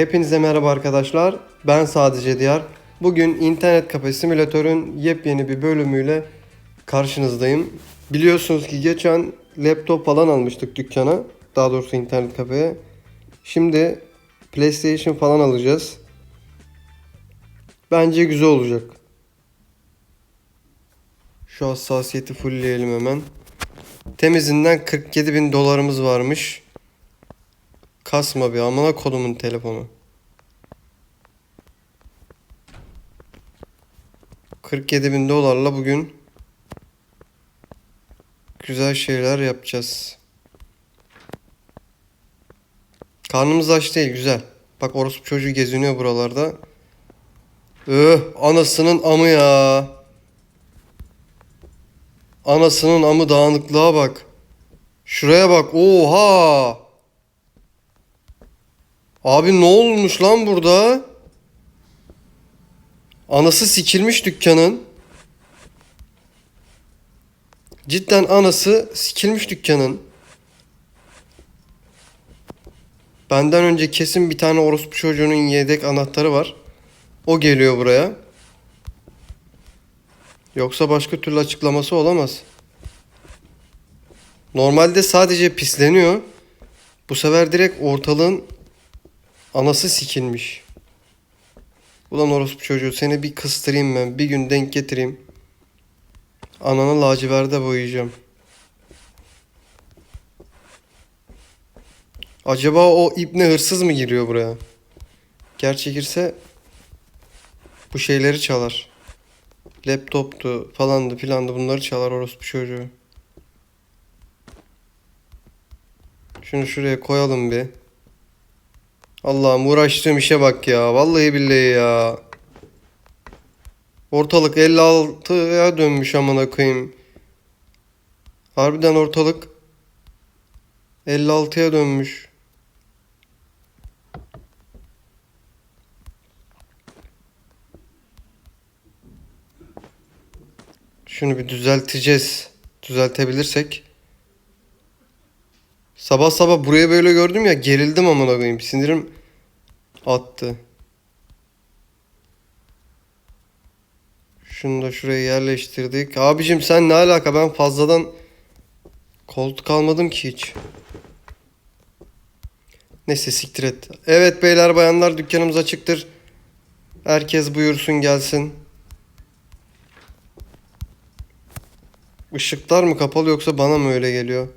Hepinize merhaba arkadaşlar. Ben sadece Diyar. Bugün internet kafe simülatörün yepyeni bir bölümüyle karşınızdayım. Biliyorsunuz ki geçen laptop falan almıştık dükkana. Daha doğrusu internet kafeye. Şimdi PlayStation falan alacağız. Bence güzel olacak. Şu hassasiyeti fullleyelim hemen. Temizinden 47 bin dolarımız varmış. Kasma bir amına kodumun telefonu. 47 bin dolarla bugün güzel şeyler yapacağız. Karnımız aç değil güzel. Bak orospu çocuğu geziniyor buralarda. Öh anasının amı ya. Anasının amı dağınıklığa bak. Şuraya bak. Oha. Abi ne olmuş lan burada? Anası sikilmiş dükkanın. Cidden anası sikilmiş dükkanın. Benden önce kesin bir tane orospu çocuğunun yedek anahtarı var. O geliyor buraya. Yoksa başka türlü açıklaması olamaz. Normalde sadece pisleniyor. Bu sefer direkt ortalığın anası sikilmiş. Ulan orospu çocuğu seni bir kıstırayım ben. Bir gün denk getireyim. Ananı laciverde boyayacağım. Acaba o ibne hırsız mı giriyor buraya? Gerçi girse bu şeyleri çalar. Laptoptu falandı filandı bunları çalar orospu çocuğu. Şunu şuraya koyalım bir. Allah'ım uğraştığım işe bak ya. Vallahi billahi ya. Ortalık 56'ya dönmüş amına koyayım. Harbiden ortalık 56'ya dönmüş. Şunu bir düzelteceğiz. Düzeltebilirsek. Sabah sabah buraya böyle gördüm ya gerildim amına koyayım. Sinirim attı. Şunu da şuraya yerleştirdik. Abicim sen ne alaka? Ben fazladan koltuk almadım ki hiç. Neyse siktir et. Evet beyler bayanlar dükkanımız açıktır. Herkes buyursun gelsin. Işıklar mı kapalı yoksa bana mı öyle geliyor?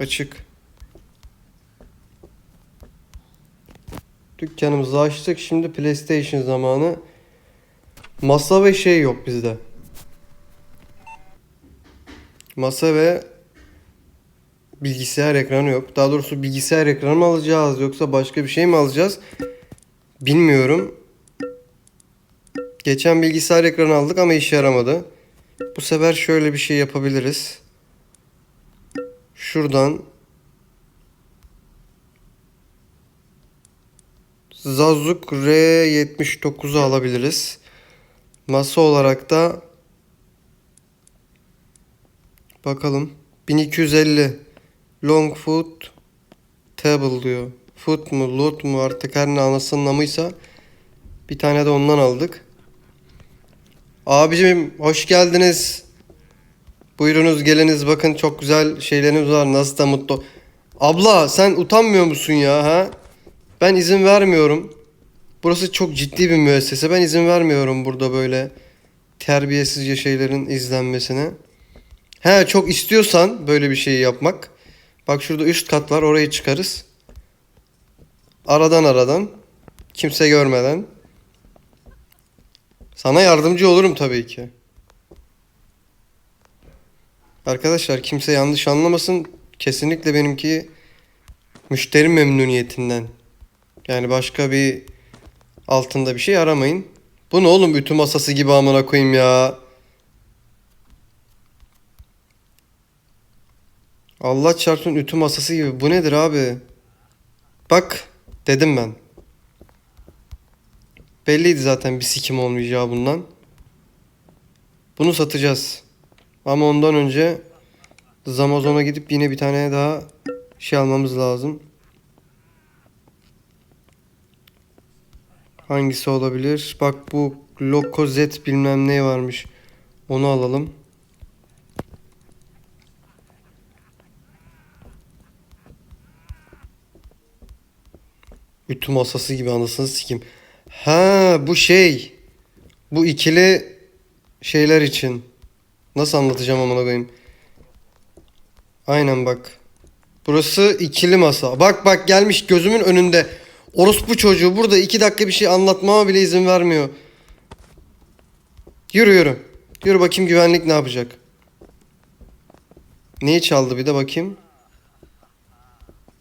Açık. Dükkanımızı açtık. Şimdi PlayStation zamanı. Masa ve şey yok bizde. Masa ve bilgisayar ekranı yok. Daha doğrusu bilgisayar ekranı mı alacağız yoksa başka bir şey mi alacağız? Bilmiyorum. Geçen bilgisayar ekranı aldık ama işe yaramadı. Bu sefer şöyle bir şey yapabiliriz. Şuradan Zazuk R79'u alabiliriz. Masa olarak da bakalım 1250 long foot table diyor. Foot mu lot mu artık her ne anasının namıysa bir tane de ondan aldık. Abicim hoş geldiniz. Buyurunuz geliniz bakın çok güzel şeyleriniz var. Nasıl da mutlu. Abla sen utanmıyor musun ya ha? Ben izin vermiyorum. Burası çok ciddi bir müessese. Ben izin vermiyorum burada böyle terbiyesizce şeylerin izlenmesine. He çok istiyorsan böyle bir şeyi yapmak. Bak şurada üst kat var orayı çıkarız. Aradan aradan. Kimse görmeden. Sana yardımcı olurum tabii ki. Arkadaşlar kimse yanlış anlamasın. Kesinlikle benimki müşteri memnuniyetinden. Yani başka bir altında bir şey aramayın. Bu ne oğlum ütü masası gibi amına koyayım ya. Allah çarpsın ütü masası gibi. Bu nedir abi? Bak dedim ben. Belliydi zaten bir sikim olmayacağı bundan. Bunu satacağız. Ama ondan önce Zamazon'a gidip yine bir tane daha şey almamız lazım. Hangisi olabilir? Bak bu Lokozet bilmem ne varmış. Onu alalım. Ütü masası gibi anasını sikim. Ha bu şey. Bu ikili şeyler için. Nasıl anlatacağım amına koyayım? Aynen bak. Burası ikili masa. Bak bak gelmiş gözümün önünde. Orospu çocuğu burada iki dakika bir şey anlatmama bile izin vermiyor. Yürü yürü. Yürü bakayım güvenlik ne yapacak. Neyi çaldı bir de bakayım.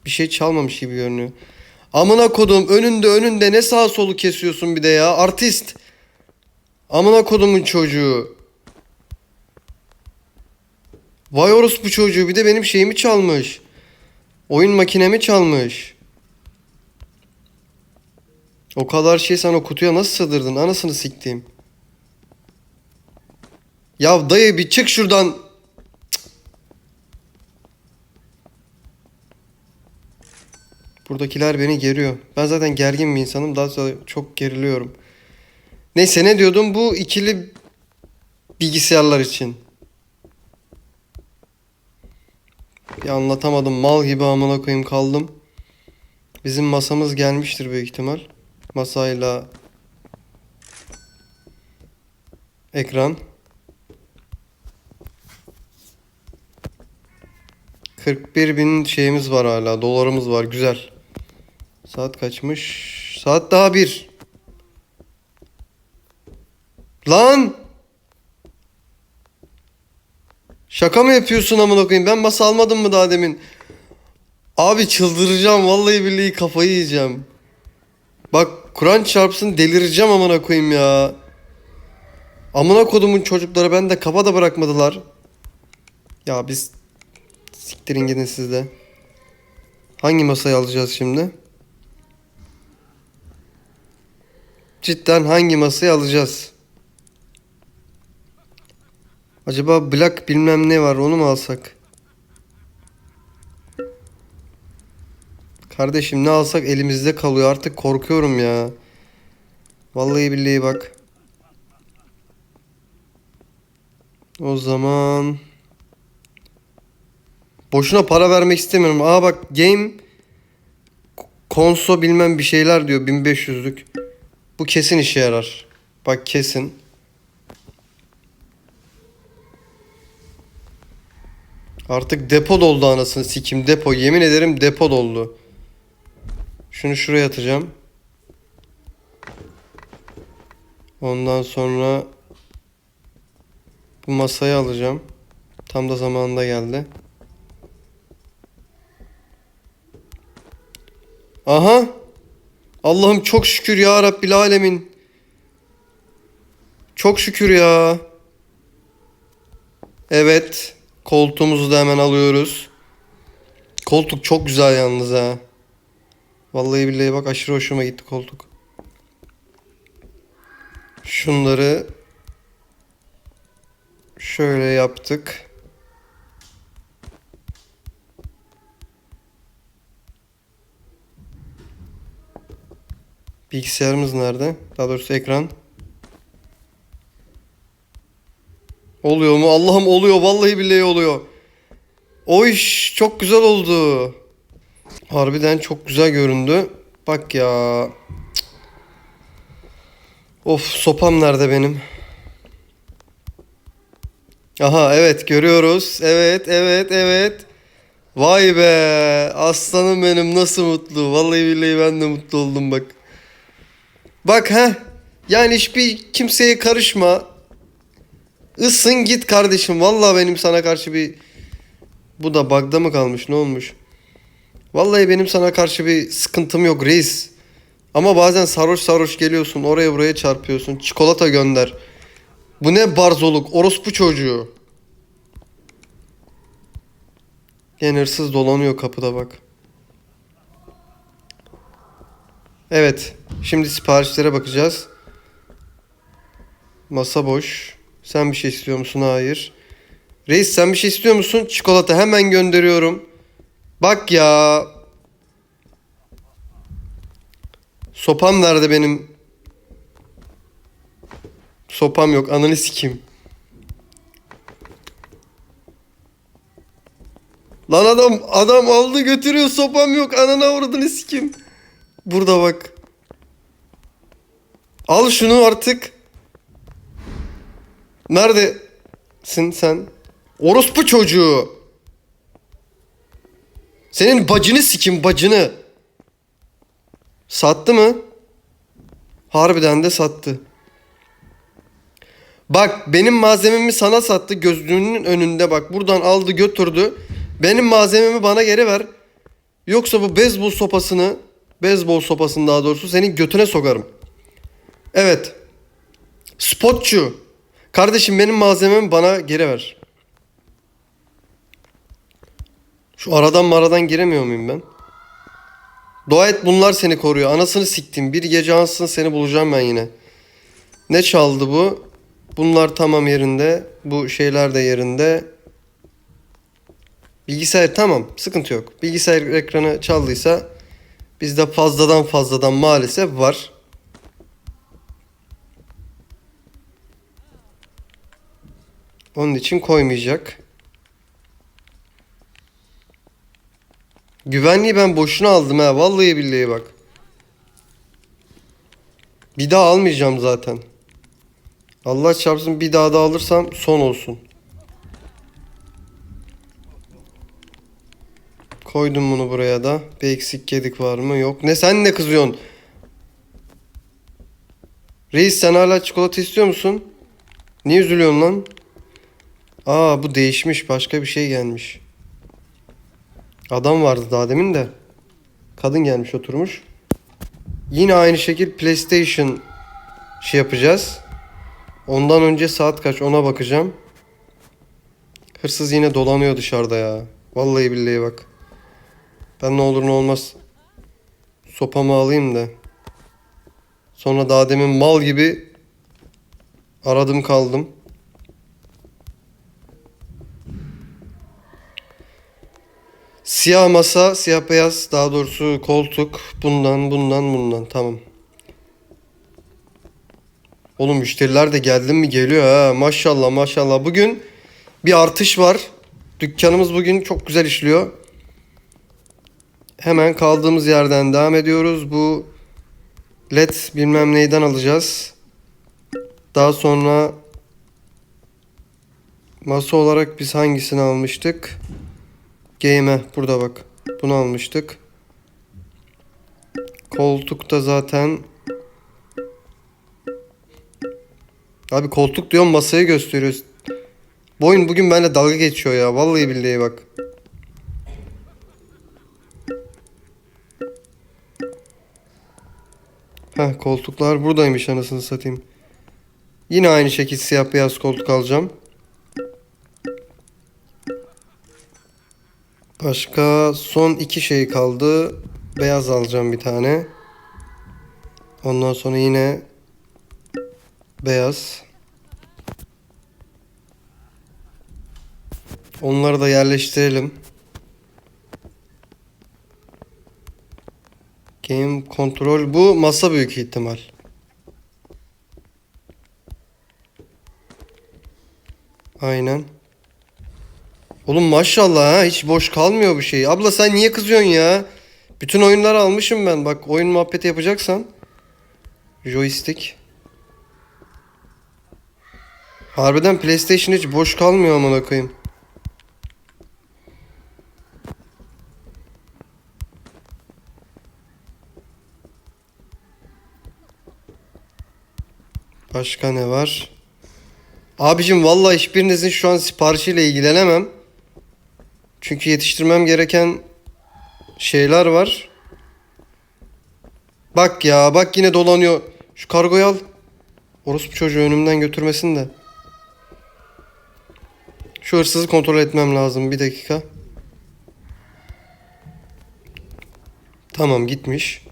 Bir şey çalmamış gibi görünüyor. Amına kodum önünde önünde ne sağ solu kesiyorsun bir de ya artist. Amına kodumun çocuğu. Vay orospu çocuğu bir de benim şeyimi çalmış. Oyun makinemi çalmış. O kadar şey sen o kutuya nasıl sığdırdın anasını siktiğim. Ya dayı bir çık şuradan. Buradakiler beni geriyor. Ben zaten gergin bir insanım. Daha sonra çok geriliyorum. Neyse ne diyordum? Bu ikili bilgisayarlar için. Bir anlatamadım. Mal gibi amına koyayım kaldım. Bizim masamız gelmiştir büyük ihtimal. Masayla ekran. 41 bin şeyimiz var hala. Dolarımız var. Güzel. Saat kaçmış? Saat daha bir. Lan! Şaka mı yapıyorsun amına koyayım? Ben masa almadım mı daha demin? Abi çıldıracağım. Vallahi billahi kafayı yiyeceğim. Bak Kur'an çarpsın delireceğim amına koyayım ya. Amına kodumun çocukları ben de kafa da bırakmadılar. Ya biz siktirin gidin siz de. Hangi masayı alacağız şimdi? Cidden hangi masayı alacağız? Acaba Black bilmem ne var onu mu alsak? Kardeşim ne alsak elimizde kalıyor artık korkuyorum ya. Vallahi billahi bak. O zaman boşuna para vermek istemiyorum. Aa bak game konso bilmem bir şeyler diyor 1500'lük. Bu kesin işe yarar. Bak kesin. Artık depo doldu anasını sikim depo. Yemin ederim depo doldu. Şunu şuraya atacağım. Ondan sonra bu masayı alacağım. Tam da zamanında geldi. Aha. Allah'ım çok şükür ya Rabbil Alemin. Çok şükür ya. Evet. Koltuğumuzu da hemen alıyoruz. Koltuk çok güzel yalnız ha. Vallahi billahi bak aşırı hoşuma gitti koltuk. Şunları şöyle yaptık. Bilgisayarımız nerede? Daha doğrusu ekran. Oluyor mu? Allah'ım oluyor. Vallahi billahi oluyor. O iş çok güzel oldu. Harbiden çok güzel göründü. Bak ya. Of sopam nerede benim? Aha evet görüyoruz. Evet evet evet. Vay be. Aslanım benim nasıl mutlu. Vallahi billahi ben de mutlu oldum bak. Bak ha. Yani hiçbir kimseye karışma. Isın git kardeşim. Vallahi benim sana karşı bir... Bu da bug'da mı kalmış? Ne olmuş? Vallahi benim sana karşı bir sıkıntım yok reis. Ama bazen sarhoş sarhoş geliyorsun. Oraya buraya çarpıyorsun. Çikolata gönder. Bu ne barzoluk. Orospu çocuğu. Gene hırsız dolanıyor kapıda bak. Evet. Şimdi siparişlere bakacağız. Masa boş. Sen bir şey istiyor musun? Hayır. Reis sen bir şey istiyor musun? Çikolata hemen gönderiyorum. Bak ya. Sopam nerede benim? Sopam yok. Ananı sikeyim. Lan adam adam aldı götürüyor sopam yok. Anana avradını sikeyim. Burada bak. Al şunu artık. Neredesin sen? Orospu çocuğu. Senin bacını sikim bacını. Sattı mı? Harbiden de sattı. Bak benim malzememi sana sattı gözlüğünün önünde bak buradan aldı götürdü. Benim malzememi bana geri ver. Yoksa bu beyzbol sopasını, beyzbol sopasını daha doğrusu senin götüne sokarım. Evet. Spotçu. Kardeşim benim malzememi bana geri ver. Şu aradan maradan giremiyor muyum ben? Dua et bunlar seni koruyor. Anasını siktim. Bir gece ansızın seni bulacağım ben yine. Ne çaldı bu? Bunlar tamam yerinde. Bu şeyler de yerinde. Bilgisayar tamam. Sıkıntı yok. Bilgisayar ekranı çaldıysa bizde fazladan fazladan maalesef var. Onun için koymayacak. Güvenliği ben boşuna aldım ha. Vallahi billahi bak. Bir daha almayacağım zaten. Allah çarpsın bir daha da alırsam son olsun. Koydum bunu buraya da. Bir eksik yedik var mı? Yok. Ne sen ne kızıyorsun? Reis sen hala çikolata istiyor musun? Niye üzülüyorsun lan? Aa bu değişmiş. Başka bir şey gelmiş. Adam vardı daha demin de. Kadın gelmiş oturmuş. Yine aynı şekil PlayStation şey yapacağız. Ondan önce saat kaç ona bakacağım. Hırsız yine dolanıyor dışarıda ya. Vallahi billahi bak. Ben ne olur ne olmaz sopamı alayım da. Sonra daha demin mal gibi aradım kaldım. Siyah masa, siyah beyaz, daha doğrusu koltuk, bundan, bundan, bundan. Tamam. Oğlum müşteriler de geldi mi geliyor ha. Maşallah maşallah. Bugün bir artış var. Dükkanımız bugün çok güzel işliyor. Hemen kaldığımız yerden devam ediyoruz. Bu led bilmem neyden alacağız. Daha sonra masa olarak biz hangisini almıştık? Game'e burada bak. Bunu almıştık. Koltukta zaten Abi koltuk diyorum masayı gösteriyoruz. Bu oyun bugün benimle dalga geçiyor ya. Vallahi billahi bak. Heh koltuklar buradaymış anasını satayım. Yine aynı şekilde siyah beyaz koltuk alacağım. Başka son iki şey kaldı. Beyaz alacağım bir tane. Ondan sonra yine beyaz. Onları da yerleştirelim. Game kontrol bu masa büyük ihtimal. Aynen. Oğlum maşallah ha hiç boş kalmıyor bu şey. Abla sen niye kızıyorsun ya? Bütün oyunları almışım ben. Bak oyun muhabbeti yapacaksan. Joystick. Harbiden PlayStation hiç boş kalmıyor amına koyayım. Başka ne var? Abicim vallahi hiçbirinizin şu an siparişiyle ilgilenemem. Çünkü yetiştirmem gereken şeyler var. Bak ya bak yine dolanıyor. Şu kargoyu al. Orospu çocuğu önümden götürmesin de. Şu hırsızı kontrol etmem lazım. Bir dakika. Tamam gitmiş.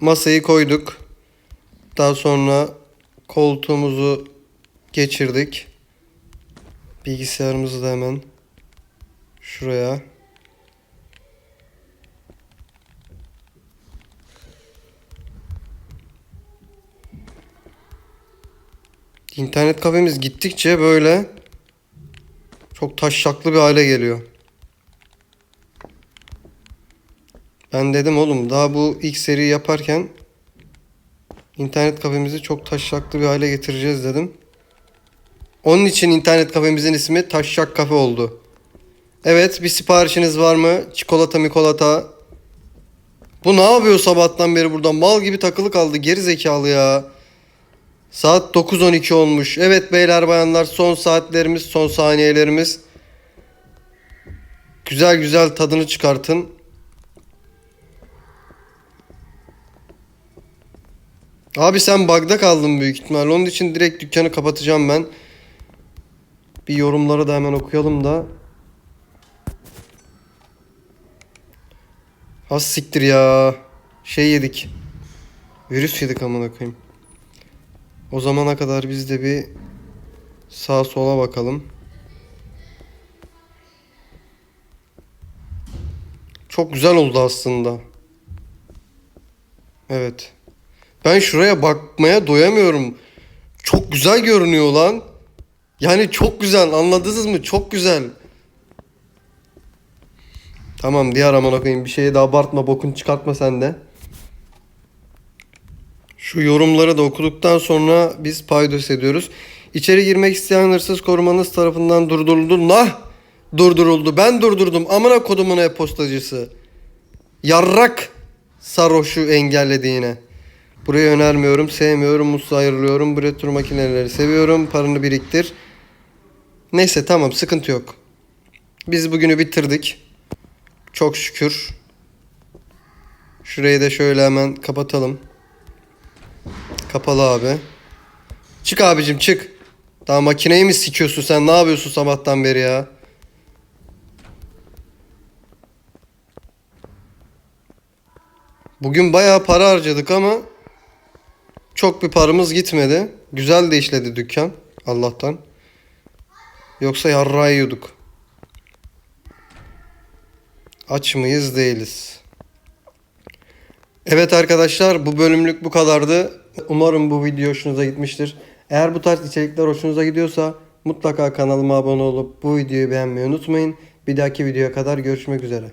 Masayı koyduk. Daha sonra koltuğumuzu geçirdik. Bilgisayarımızı da hemen şuraya. İnternet kafemiz gittikçe böyle çok taşşaklı bir hale geliyor. Ben dedim oğlum daha bu ilk seri yaparken internet kafemizi çok taşşaklı bir hale getireceğiz dedim. Onun için internet kafemizin ismi Taşşak Kafe oldu. Evet bir siparişiniz var mı? Çikolata mikolata. Bu ne yapıyor sabahtan beri burada? Mal gibi takılı kaldı geri zekalı ya. Saat 9.12 olmuş. Evet beyler bayanlar son saatlerimiz son saniyelerimiz. Güzel güzel tadını çıkartın. Abi sen bug'da kaldın büyük ihtimal. Onun için direkt dükkanı kapatacağım ben. Bir yorumları da hemen okuyalım da. Az siktir ya. Şey yedik. Virüs yedik amına koyayım. O zamana kadar biz de bir sağa sola bakalım. Çok güzel oldu aslında. Evet. Ben şuraya bakmaya doyamıyorum. Çok güzel görünüyor lan. Yani çok güzel anladınız mı? Çok güzel. Tamam diğer amına koyayım bir şeye de abartma bokun çıkartma sen de. Şu yorumları da okuduktan sonra biz paydos ediyoruz. İçeri girmek isteyen hırsız korumanız tarafından durduruldu. Nah! Durduruldu. Ben durdurdum. Amına kodumun e-postacısı. Yarrak sarhoşu engelledi yine. Burayı önermiyorum, sevmiyorum, mutsuz ayrılıyorum. Bu retro makineleri seviyorum. Paranı biriktir. Neyse tamam sıkıntı yok. Biz bugünü bitirdik. Çok şükür. Şurayı da şöyle hemen kapatalım. Kapalı abi. Çık abicim çık. Daha makineyi mi sikiyorsun sen? Ne yapıyorsun sabahtan beri ya? Bugün bayağı para harcadık ama çok bir paramız gitmedi. Güzel de işledi dükkan. Allah'tan. Yoksa yarrağı yiyorduk. Aç mıyız değiliz. Evet arkadaşlar bu bölümlük bu kadardı. Umarım bu video hoşunuza gitmiştir. Eğer bu tarz içerikler hoşunuza gidiyorsa mutlaka kanalıma abone olup bu videoyu beğenmeyi unutmayın. Bir dahaki videoya kadar görüşmek üzere.